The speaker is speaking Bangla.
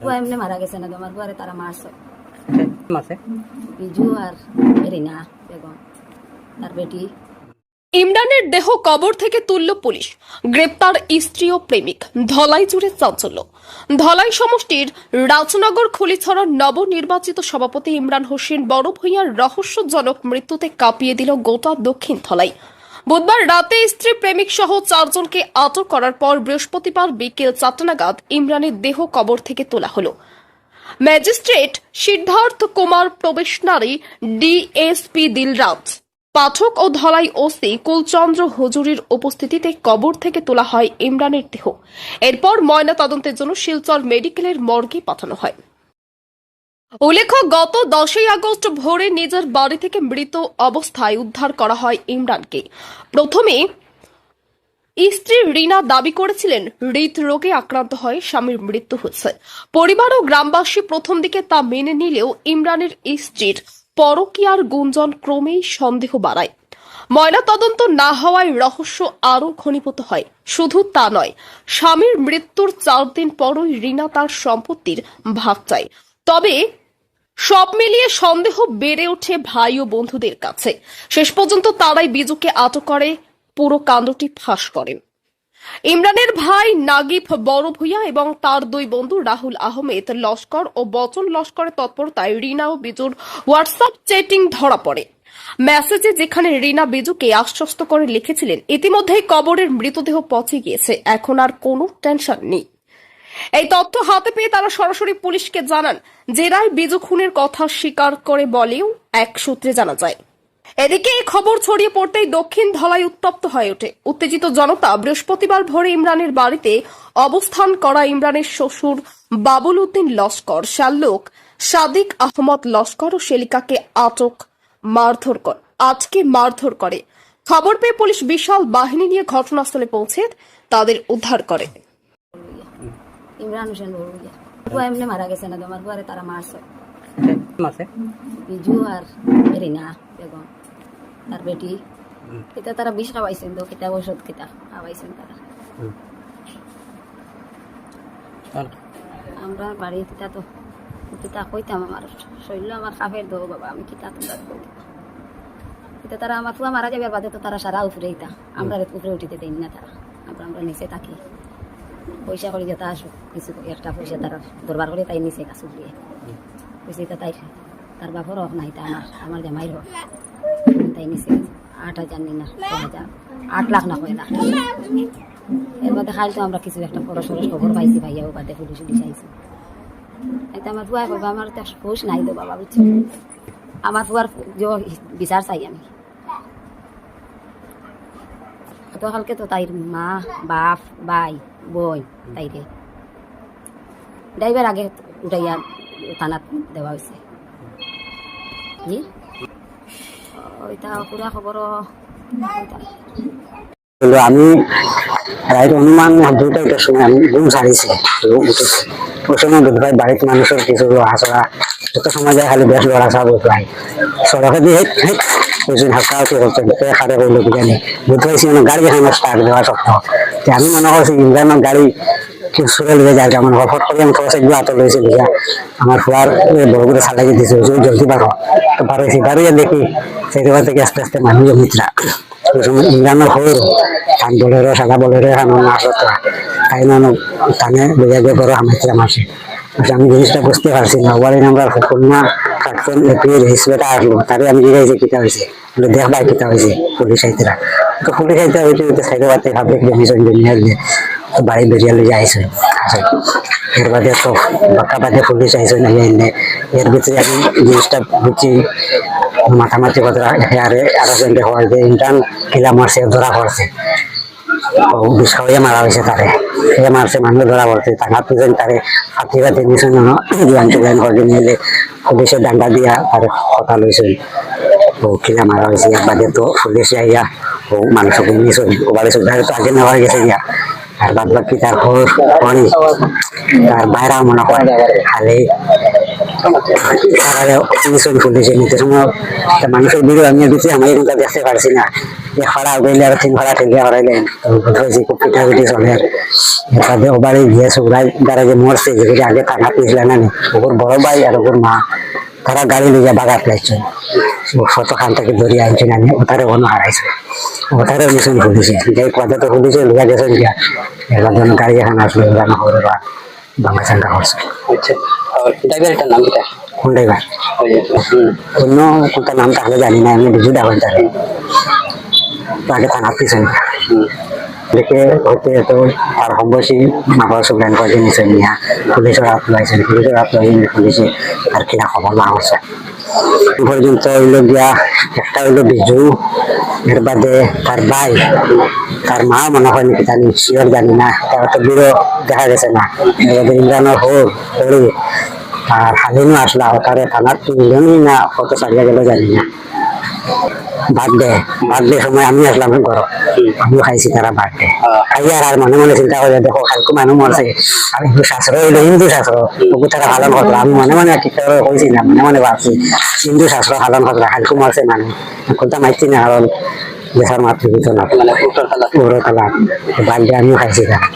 বুয়া এমনি মারা গেছে না বুয়ারে তারা মারছে বিজু আর রিনা বেগম তার বেটি ইমরানের দেহ কবর থেকে তুলল পুলিশ। গ্রেপ্তার স্ত্রী ও প্রেমিক। ধলাই জুড়ে চাঞ্চল্য। ধলাই সমষ্টির রাজনগর খুলিছড়ার নবনির্বাচিত সভাপতি ইমরান হোসেন বড় ভূঁইয়ার রহস্যজনক মৃত্যুতে কাঁপিয়ে দিল গোটা দক্ষিণ ধলাই। বুধবার রাতে স্ত্রী প্রেমিক সহ চারজনকে আটক করার পর বৃহস্পতিবার বিকেল চারটা নাগাদ ইমরানের দেহ কবর থেকে তোলা হলো। Magistrate Siddharth Kumar probationary DSP Dilraj. Pathak ও ধলাই ওসি কুলচন্দ্র হুজুরির উপস্থিতিতে কবর থেকে তোলা হয় ইমরানের দেহ। এরপর ময়না তদন্তের জন্য শিলচর মেডিকেলের মর্গে পাঠানো হয়। উল্লেখ্য গত দশই আগস্ট ভোরে নিজের বাড়ি থেকে মৃত অবস্থায় উদ্ধার করা হয় ইমরানকে। প্রথমে স্ত্রী রিনা দাবি করেছিলেন, হৃদরোগে আক্রান্ত হয়ে স্বামীর মৃত্যু হয়েছে। পরিবার ও গ্রামবাসী প্রথম দিকে তা মেনে নিলেও ইমরানের স্ত্রীর পরকীয়ার গুঞ্জন ক্রমেই সন্দেহ বাড়ায়। ময়না তদন্ত না হওয়ায় রহস্য আরও ঘনীভূত হয়। শুধু তা নয়, স্বামীর মৃত্যুর চার দিন পরই রিনা তার সম্পত্তির ভাগ চায়। তবে সব মিলিয়ে সন্দেহ বেড়ে ওঠে ভাই ও বন্ধুদের কাছে। শেষ পর্যন্ত তারাই বিজুকে আটক করে, পুরো কাণ্ডটি ফাঁস করেন। ইমরানের ভাই নাগিব বড় ভূঁইয়া এবং তার দুই বন্ধু রাহুল আহমেদ লস্কর ও বচন লস্করের তৎপরতায় রিনা ও বিজুর হোয়াটসঅ্যাপ চ্যাটিং ধরা পড়ে। মেসেজে যেখানে রিনা বিজুকে আশ্বস্ত করে লিখেছিলেন, ইতিমধ্যেই কবরের মৃতদেহ পচে গিয়েছে। এখন আর কোনো টেনশন নেই। এই তথ্য হাতে পেয়ে তারা সরাসরি পুলিশকে জানান। জেরায় বিজু খুনের কথা স্বীকার করে বলেও এক সূত্রে জানা যায়। এদিকে এই খবর ছড়িয়ে পড়তেই দক্ষিণ ধলাই উত্তপ্ত হয়ে ওঠে। উত্তেজিত জনতা বৃহস্পতিবার ভোরে ইমরানের বাড়িতে অবস্থান করা ইমরানের শ্বশুর বাবুল উদ্দিন লস্কর শাল্লোক সাদিক আহমদ লস্কর ও শেলিকাকে আটক মারধর কর আজকে মারধর করে। খবর পেয়ে পুলিশ বিশাল বাহিনী নিয়ে ঘটনাস্থলে পৌঁছে তাদের উদ্ধার করে। ইমরান হোসেন বড় বুয়া এমনি মারা গেছে না তোমার বুয়ারে তারা মারছে। বিজু আর রিনা বেগম তার বেটি। এটা তারা বিষ খাওয়াইছেন তো কিতা ঔষধ কিতা খাওয়াইছেন তারা। আমরা বাড়ি কিতা তো কিতা কইতাম আমার শৈল আমার দো বাবা আমি কিতা তোমরা কইতাম। এটা তারা আমার ফুয়া মারা যাবে বাদে তো তারা সারা উপরে ইতা আমরা উপরে উঠিতে দেন না তারা। আমরা আমরা নিচে থাকি। পয়সা করে যেতে আসুক কিছু একটা পয়সা তার দরবার করে তাই নিচে কাছে উঠিয়ে পয়সা তা তাই তার বাপর হোক নাই তা আমার আমার জামাইর হোক তাই নিচে আট হাজার নি না ছ হাজার আট লাখ না কয় লাখ এর বাদে খাইল তো আমরা কিছু একটা বড় সড়ো খবর পাইছি ভাইয়া ও বাদে পুলিশ উলিশ আইছি এটা আমার বুয়া করব আমার তো হুশ নাই তো বাবা বুঝছ আমার বুয়ার বিচার চাই আমি। গতকালকে তো তাইর মা, বাপ, ভাই বই তাইরে। ড্রাইভার আগে উঠাইয়া থানাত দেওয়া হয়েছে আমি রাইট অনুমান দুটাইটার সময় আমি ঘুম ছাড়িয়েছি উঠেছি। ওই সময় বুধ ভাই বাড়িতে মানুষের কিছু হাসরা যত সময় যায় খালি বেশ লড়া সব উঠলাই সড়কে দিয়ে হালকা হালকি করছে দেখে খারে হইল বুধ ভাই মানে গাড়ি এখানে স্টার্ট দেওয়া সত্ত্বেও আমি মনে করছি ইন্দ্রানোর গাড়ি কি সুরে যায়? আমার হঠাৎ করে আমি আমার জলদি পারো তো পারছি বাড়িয়ে দেখি জায়গা থেকে আস্তে আস্তে মানুষ মিত্রা সময় হয়ে ধান বলেরো সাদা বলেরো এখন আসতো না আমি জিনিসটা বুঝতে পারছি না ওয়ারি খুলনা কাটফোন এপির হিসেবেটা আসলো। কিতা হয়েছে বলে দেখবা কিতা হয়েছে পুলিশ আইতেরা তো পুলিশ আইতে হয়েছে তো সাইডে বাতে ভাবে জমিশন জমিয়ার দিয়ে বাড়ি বেরিয়ে লিয়ে আইসে এর বাদে তো বাক্কা বাদে পুলিশ আইসে না জিনিসটা বুঝছি। মাথামাতি কথা আরে আরও জনকে হওয়ার যে ইন্টার্ন কিলা মারছে, ধরা পড়ছে। বিষ খাওয়াইয়া মারা হয়েছে তারে। সে মারছে মানুষ ধরা পড়ছে, তারে হাতি হাতি জ্ঞান জ্ঞান করে নিয়ে পুলিশে ডান্ডা দিয়া তারে কথা লইছে ও কিলা মারা হয়েছে বাদে তো পুলিশ আইয়া, ও মানুষকে নিয়েছে ও বাড়ি তো আগে নেওয়া গেছে গিয়া। আর বাদ বাকি তার খবর পড়ি তার বাইরা মনে হয় খালি পুলিশে নিতে সময় মানুষের ভিড় আমি দিচ্ছি আমি এখানটা দেখতে পারছি না। ফাড়া উঠাইলে আর তিন ফাড়া ঠেলিয়া হরাইলেন হয়েছে খুব পিঠা পিঠি চলে এরপরে ও বাড়ি গিয়ে সুরাই দ্বারা যে মরছে যেগুলি আগে থানা পিছলে না ওর বড় ভাই আর ওর মা। তারা গাড়ি লিয়ে বাগাত লাগছে। ফটোখান থেকে ধরিয়ে আনছেন আমি ওটারে অন্য হারাইছে ওটারে মিশন খুলিছে। যে পদে তো খুলিছে লিয়া গেছে গিয়া এবার যখন গাড়ি এখন আসলো এবার হরে বা বাংলা চাঙ্গা করছে আচ্ছা। ড্রাইভারটার নাম কোন ড্রাইভার অন্য কোনটা নাম তাহলে জানি না আমি বিজু ডাবল জানি তো আগে থানা পিছনে দেখে হতে তো আর কম বয়সী মাফার সুপ্রেন করে নিছে নিয়া পুলিশের হাত লাইছে পুলিশের হাত লাইছে পুলিশে আর কিনা খবর না হচ্ছে পর্যন্ত হইল গিয়া একটা হইল বিজু, এর বাদে তার ভাই, তার মা মনে হয় নাকি জানি শিওর জানি না, তার তো বিরো দেখা গেছে না। বাদে ইমরানের হোর আর হালিমও আসলা তারে থানার তিনজনই না, কত সারিয়া গেল জানি না। বার্থডে বার্থডে সময় আমি আসলাম ঘর আমিও খাইছি তারা বার্থডে খাইয়া আর মনে মনে চিন্তা করে দেখো কালকে মানুষ মরছে আর হিন্দু শাস্ত্র হইল হিন্দু শাস্ত্র ওকে তারা পালন করল আমি মনে মনে কি করে কইছি না মনে মনে ভাবছি হিন্দু শাস্ত্র পালন করল কালকে মরছে মানুষ কোনটা মাইছি না কারণ দেশের মাতৃ না মানে বার্থডে আমিও খাইছি তারা